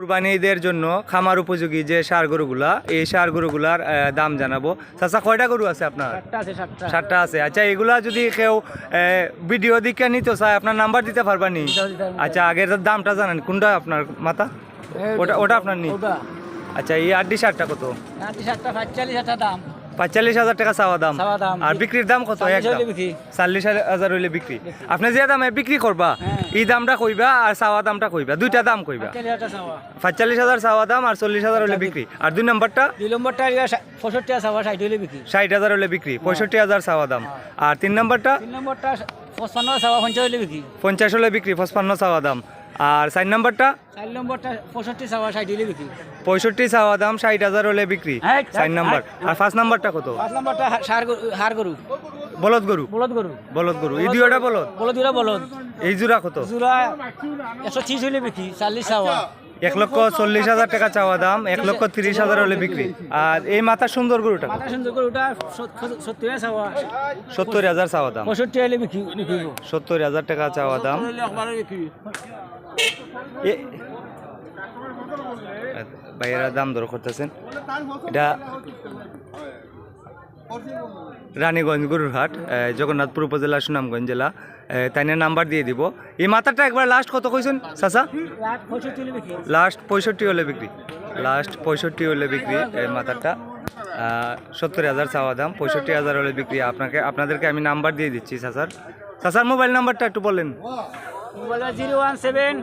কুরবানিদের জন্য খামার উপযোগী যে সার গরুগুলা এই সার গরুগুলার দাম জানাব। চাচা কয়টা গরু আছে আপনার? সাতটা আছে আচ্ছা এগুলা যদি কেউ ভিডিও দিকে নিত চাই আপনার নাম্বার দিতে পারবানি আচ্ছা আগের দামটা জানেন। কোনটা আপনার মাথা? ওটা ওটা আপনার নি? আচ্ছা এই আড্ডি সারটা কত? আড্ডি সাতটা সাতচল্লিশ দাম। পঁয়তাল্লিশ হাজার টাকা চাওয়া দাম। আর বিক্রির দাম কত? চল্লিশ হইলে হাজার হইলে বিক্রি। আপনি যে দামে বিক্রি করবা হ্যাঁ। এই দামটা কইবা আর চাওয়া দামটা কইবা। দুইটা দাম কইবা। পঁয়তাল্লিশ হাজার চাওয়া। দাম আর চল্লিশ হাজার হলে বিক্রি। আর দুই নম্বরটা? দুই নম্বরটা পঁয়ষট্টি হইলে বিক্রি। ষাট হাজার হলে বিক্রি। পঁয়ষট্টি হাজার চাওয়া দাম। আর তিন নম্বরটা? তিন নম্বরটা পঞ্চাশ হইলে বিক্রি। পঞ্চাশ হলে বিক্রি পঁচপান্ন চাওয়া দাম। আর চার নম্বরটা? চার নম্বরটা পঁয়ষট্টি চাওয়া ষাট হইলে বিক্রি। পঁয়ষট্টি চাওয়া দাম ষাট হাজার হলে বিক্রি হ্যাঁ, চার নম্বর। হ্যাঁ। আর পাঁচ নাম্বারটা কত? পাঁচ নম্বরটা হার গরু। বলদ গরু? বলদ গরু। বলদ গরু। এই দুইটা বলদ? বলদ দুটা বলদ। এই জোড়া কত? জোড়া একশো ত্রিশ হইলে বিক্রি চাল্লিশ চাওয়া এক লক্ষ চল্লিশ হাজার টাকা চাওয়া দাম এক লক্ষ তিরিশ হাজার হলে বিক্রি। আর এই মাথা সুন্দর গরুটা সত্তর হাজার চাওয়া দাম। সত্তর হাজার টাকা চাওয়া দাম। ভাইয়েরা দাম দর করতেছেন। এটা রানীগঞ্জ গরুর হাট এ, জগন্নাথপুর উপজেলা সুনামগঞ্জ জেলা তাই নাম্বার দিয়ে দিব। এই মাথাটা একবার লাস্ট কত কইছেন চাচা? লাস্ট পঁয়ষট্টি হলে বিক্রি। লাস্ট পঁয়ষট্টি হলে বিক্রি এই মাথাটা। সত্তর হাজার চাওয়া দাম পঁয়ষট্টি হাজার হলে বিক্রি। আপনাকে আপনাদেরকে আমি নাম্বার দিয়ে দিচ্ছি চাচার। চাচার মোবাইল নাম্বারটা একটু বলেন। Mobile zero one seven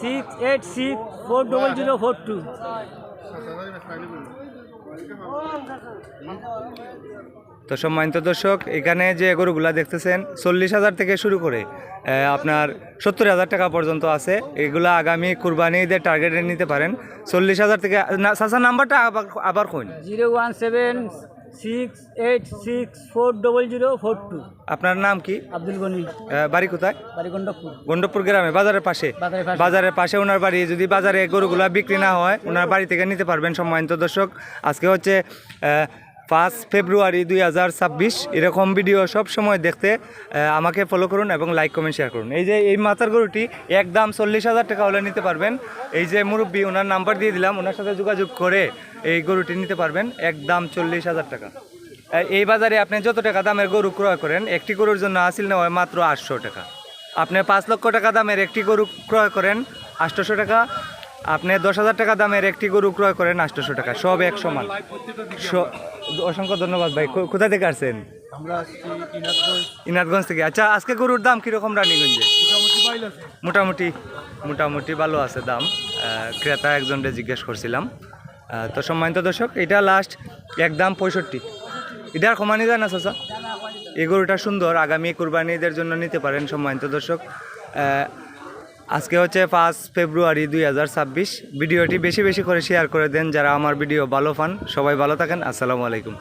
six eight six four double zero four two. তো সম্মানিত দর্শক এখানে যে গরুগুলা দেখতেছেন চল্লিশ হাজার থেকে শুরু করে আপনার সত্তর হাজার টাকা পর্যন্ত আছে। এগুলা আগামী কুরবানি ঈদের টার্গেটে নিতে পারেন। চল্লিশ হাজার থেকে না চাচা নাম্বারটা আবার আবার coin. Zero one seven six eight six four double zero four two আপনার নাম কি? আব্দুল গনি। আহ, বাড়ি কোথায়? বারিগণ্ডপুর গন্ডপুর গ্রামে বাজারের পাশে? বাজারের পাশে। বাজারের পাশে ওনার বাড়ি যদি বাজারে গরুগুলা বিক্রি না হয় ওনার বাড়ি থেকে নিতে পারবেন সম্মানিত দর্শক। আজকে হচ্ছে পাঁচ ফেব্রুয়ারি দুই হাজার ছাব্বিশ, এরকম ভিডিও সব সময় দেখতে আমাকে ফলো করুন এবং লাইক কমেন্ট শেয়ার করুন। এই যে, এই মাথার গরুটি একদম চল্লিশ হাজার টাকা হলে নিতে পারবেন। এই যে মুরব্বী ওনার নাম্বার দিয়ে দিলাম ওনার সাথে যোগাযোগ করে এই গরুটি নিতে পারবেন একদম চল্লিশ হাজার টাকা। এই বাজারে আপনি যত টাকা দামের গরু ক্রয় করেন, একটি গরুর জন্য আসিল নেওয়া মাত্র আটশো টাকা। আপনি পাঁচ লক্ষ টাকা দামের একটি গরু ক্রয় করেন, আটশোশো টাকা আপনি দশ হাজার টাকা দামের একটি গরু ক্রয় করেন আটশোশো টাকা। সব এক সমান। অসংখ্য ধন্যবাদ ভাই। কোথা থেকে আসছেন? ইনাথগঞ্জ থেকে। আচ্ছা আজকে গরুর দাম কীরকম রানীগঞ্জে? মোটামুটি মোটামুটি মোটামুটি ভালো আছে দাম। ক্রেতা একজনকে জিজ্ঞেস করছিলাম। তো সম্মানিত দর্শক এটা লাস্ট এক দাম পঁয়ষট্টি। এটা আর কমানি যায় না চাচা? এই গরুটা সুন্দর। আগামী কুরবানিদের জন্য নিতে পারেন সম্মানিত দর্শক। আজকে হচ্ছে পাঁচ ফেব্রুয়ারি দুই হাজার ছাব্বিশ। ভিডিওটি বেশি বেশি করে শেয়ার করে দেন যারা আমার ভিডিও ভালো পান। সবাই ভালো থাকেন। আসসালামু আলাইকুম।